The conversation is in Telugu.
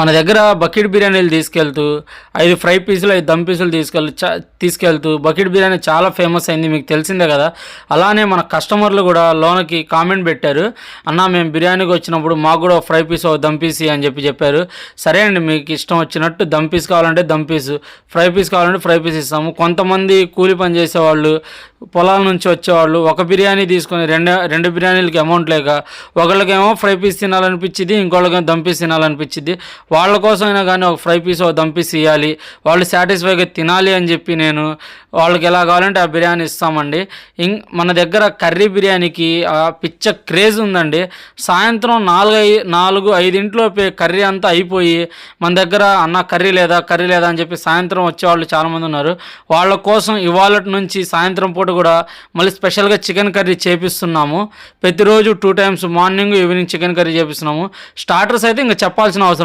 మన దగ్గర బకెట్ బిర్యానీలు తీసుకెళ్తూ ఐదు ఫ్రై పీసులు ఐదు దమ్ పీసులు తీసుకెళ్తూ తీసుకెళ్తూ బకెట్ బిర్యానీ చాలా ఫేమస్ అయింది మీకు తెలిసిందే కదా. అలానే మన కస్టమర్లు కూడా లోనకి కామెంట్ పెట్టారు అన్న మేము బిర్యానీకి వచ్చినప్పుడు మాకు కూడా ఒక ఫ్రై పీస్ ఒక దమ్ పీస్ అని చెప్పి చెప్పారు. సరే అండి మీకు ఇష్టం వచ్చినట్టు దమ్ పీస్ కావాలంటే దమ్ పీస్ ఫ్రై పీస్ కావాలంటే ఫ్రై పీస్ ఇస్తాము. కొంతమంది కూలి పని చేసేవాళ్ళు పొలాల నుంచి వచ్చేవాళ్ళు. ఒక బిర్యానీ తీసుకొని రెండు రెండు బిర్యానీలకి అమౌంట్ లేక ఒకళ్ళకేమో ఫ్రై పీస్ తినాలనిపించింది ఇంకోళ్ళకేమో దమ్ పీస్ తినాలనిపించింది వాళ్ళ కోసమైనా కానీ ఒక ఫ్రై పీస్ ఒక దమ్ పీస్ ఇవ్వాలి వాళ్ళు సాటిస్ఫైగా తినాలి అని చెప్పి నేను వాళ్ళకి ఎలా కావాలంటే ఆ బిర్యానీ ఇస్తామండి. ఇం మన దగ్గర కర్రీ బిర్యానీకి ఆ పిచ్చ క్రేజ్ ఉందండి. సాయంత్రం నాలుగు ఐ- నాలుగు ఐదింట్లో కర్రీ అంతా అయిపోయి మన దగ్గర అన్న కర్రీ లేదా కర్రీ లేదా అని చెప్పి సాయంత్రం వచ్చేవాళ్ళు చాలామంది ఉన్నారు. వాళ్ళ కోసం ఇవాళ నుంచి సాయంత్రం పూట కూడా మళ్ళీ స్పెషల్గా చికెన్ కర్రీ చేపిస్తున్నాము. ప్రతిరోజు two times morning evening chicken curry చేపిస్తున్నాము. Starters అయితే ఇంకా చెప్పాల్సిన అవసరం